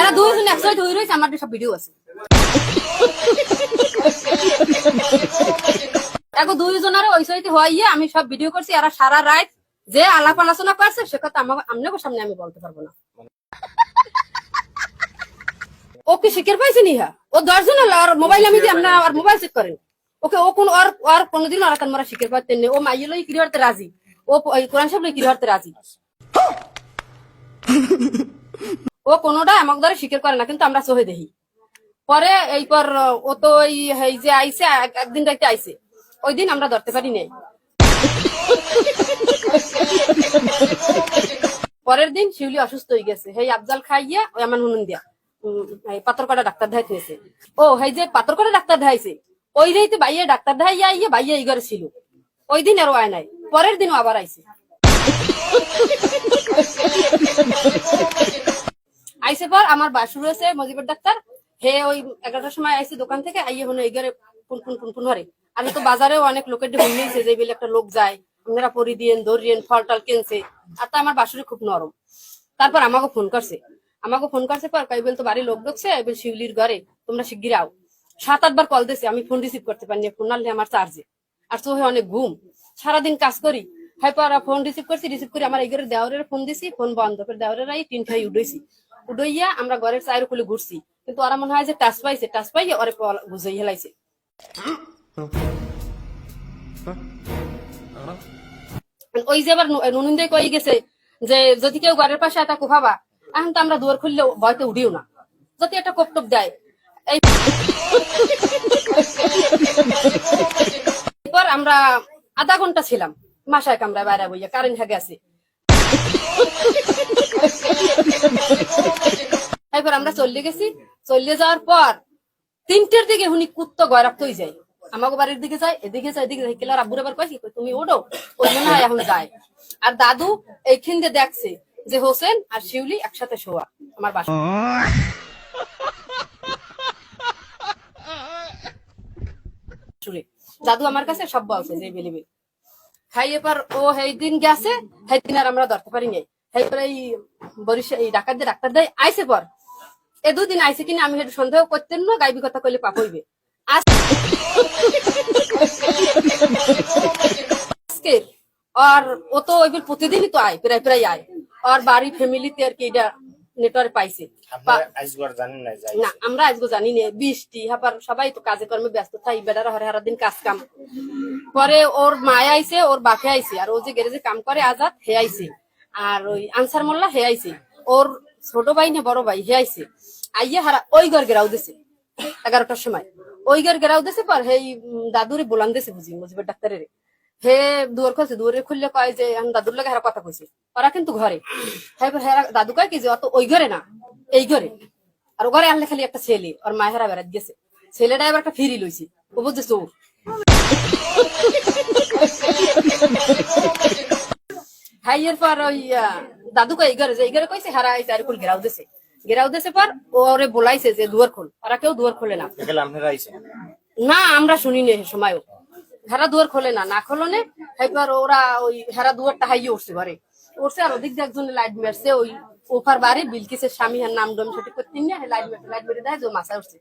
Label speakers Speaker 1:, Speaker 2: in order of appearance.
Speaker 1: এরা দুইজন একসাথে হয়ে রয়েছে, আমার সব ভিডিও আছে। এখন দুইজনের ওই হইয়ে আমি সব ভিডিও করছি, এরা সারা রাত যে আলাপ আলোচনা করছে, সে কথা আমার আপনাকে সামনে আমি বলতে পারব না। ও কি শিখের পাইছে নি হ্যাঁ ও দশজন আর মোবাইল আমি দিই আপনার আর মোবাইল চেক করেন। ওকে, ও কোন আর আর কোনোদিন আর তার মারা শিখের পাইতেন ও মাইয়ে লই কিরি হতে রাজি। ও কোরআন সাহেব লই কিরি হতে রাজি। ও কোনোটা আমাকে দ্বারা স্বীকার করে না কিন্তু আমরা সহে দেখি। পরে এই পর ও তো এই যে আইসে এক- একদিন রাইতে আইসে ওই দিন আমরা ধরতে পারি নাই। পরের দিন শিউলি অসুস্থ হয়ে গেছে। হেই আফজাল খাইয়া ওই আমার হুনুন দিয়া উম, এই পাথরকটা ডাক্তার দেখাইতে গেছে ও হেই যে পাথর পাথরকটা ডাক্তার দেখাইছে ওই রাইতে বাইয়ে ডাক্তার দেখাইয়া আইয়া বাইয়ে এই ঘরে ছিল। ওই দিন আরও আয় নাই পরের দিনও আবার আইছে। আইসে পর আমার বাসুর হয়েছে মজিবুর ডাক্তার। হে ওই এগারোটার সময় আইসে দোকান থেকে, আইয়ে হলো এগারে কোন কোন কোন কোন হরে। আর তো বাজারেও অনেক লোকের নিয়েছে যে বেলে একটা লোক যায়, আপনারা পরি দিয়েন, ধরিয়েন, ফল টল কিনছে, আর তা আমার বাসুরি খুব নরম। তারপর আমাকে ফোন করছে। আমাকে ফোন করছে পর কই বলতো বাড়ির লোক ঢুকছে এবার শিউলির ঘরে, তোমরা শিগগির আও। সাত, আটবার কল দিছে আমি ফোন রিসিভ করতে পারিনি ফোন নালে আমার চার্জে আর তো অনেক ঘুম। সারাদিন কাজ করি। পর ফোন রিসিভ করছি, রিসিভ করে আমার এগারে দেওয়ারের ফোন দিছি, ফোন বন্ধ করে দেওয়ারের তিন ঠাই উঠেছি। উডইয়া আমরা ঘরের চায়ের খুলে ঘুরছি। কিন্তু ওরা মনে হয় যে টাচ পাইছে, টাচ পাইয়ে ওরে বুঝাই হেলাইছে। ওই যে আবার নুনুন্দে কই গেছে যে যদি কেউ ঘরের পাশে এটা কোফাবা এখন তো আমরা দুয়ার খুললে ভয়তে উঠিও না। যদি একটা কোপ টোপ দেয়, এই এরপর আমরা আধা ঘণ্টা ছিলাম। মাসায় কামরা বাইরে বইয়া কারেন্ট গেছে এরপর আমরা চলে গেছি। চলে যাওয়ার পর তিনটের দিকে হুনি কুত্ত গয়রাপ্ত হয়ে যায়। আমাকে বাড়ির দিকে যায়, এদিকে যায় এদিকে যায়। কেলার আব্বুর আবার কয়েছি তুমি ওঠো, ওই মনে হয় এখন যায়। আর দাদু এইখান দিয়ে দেখছে যে হোসেন আর শিউলি একসাথে শোয়া, আমার বাসা। দাদু আমার কাছে সব বলছে, যে বেলিবে। খাই এবার ও সেই দিন গেছে সেই দিন আর আমরা ধরতে পারি নাই এই বরিশাল এই ডাক্তার দিয়ে ডাক্তার দেয় আইসে পর। এ দুদিন আইসে কিনা আমি সেটা সন্দেহ করতেন না গাইবি কথা কইলে পাপ হইবে। আজকে আর ও তো প্রতিদিনই তো আয় প্রায় প্রায় আয়। আর বাড়ি ফ্যামিলিতে আর কি এটা নেটওয়ার্ক পাইছে।
Speaker 2: না
Speaker 1: আমরা আজকে জানি না বৃষ্টি হাবার সবাই তো কাজে কর্মে ব্যস্ত থাই বেড়ারা হরে হারা দিন কাজ কাম। পরে ওর মায় আইছে ওর বাপে আইছে আর ও যে গ্যারেজে কাম করে আজাদ হে আইছে। আর ওই আনসার মোল্লা হে আইছে। ওর ছোট ভাই না বড় ভাই হে আইছে। আইয়া হারা ওই ঘর গেরাও দিছে। এগারোটার সময়। ওই ঘর গেরাও দিছে পর হেই দাদুরে বলান দিছে বুঝি, মুজিবের ডাক্তারের। হে দুয়ার খুলছে, দুয়ারে খুললে কয় যে দাদুর লাগে হারা কথা কইছে। ওরা কিন্তু ঘরে। হ্যাঁ হেরা দাদু কয় কি যে, অত ওই ঘরে না, এই ঘরে। আর ঘরে আনলে খালি একটা ছেলে। ওর আর মায়েরা বেড়াত গেছে। ছেলেটা এবার একটা ফিরি লইছি। ও বুঝছে চোর। হাইয়ের পর ওই আহ, দাদু কই ঘরে এই ঘরে কইছে হারা আইছে আর কুল ঘেরাও দিছে। ঘেরাও দিছে পর ওরে বলাইছে যে দুয়ার খোল। ওরা কেউ দুয়ার খোলে না। না আমরা শুনিনি সময়ও। হেরা দুয়ার খোলে না না খোলনে এবার ওরা ওই হেরা দুয়ারটা হাইয়ে উঠছে ঘরে। উঠছে আর ওদিক দিয়ে একজনে লাইট মারছে ওই ওফার বাড়ি বিলকিসের স্বামী নাম ডম সেটি করতে নিয়ে লাইট মারছে লাইট মেরে দেয় যে ও উঠছে।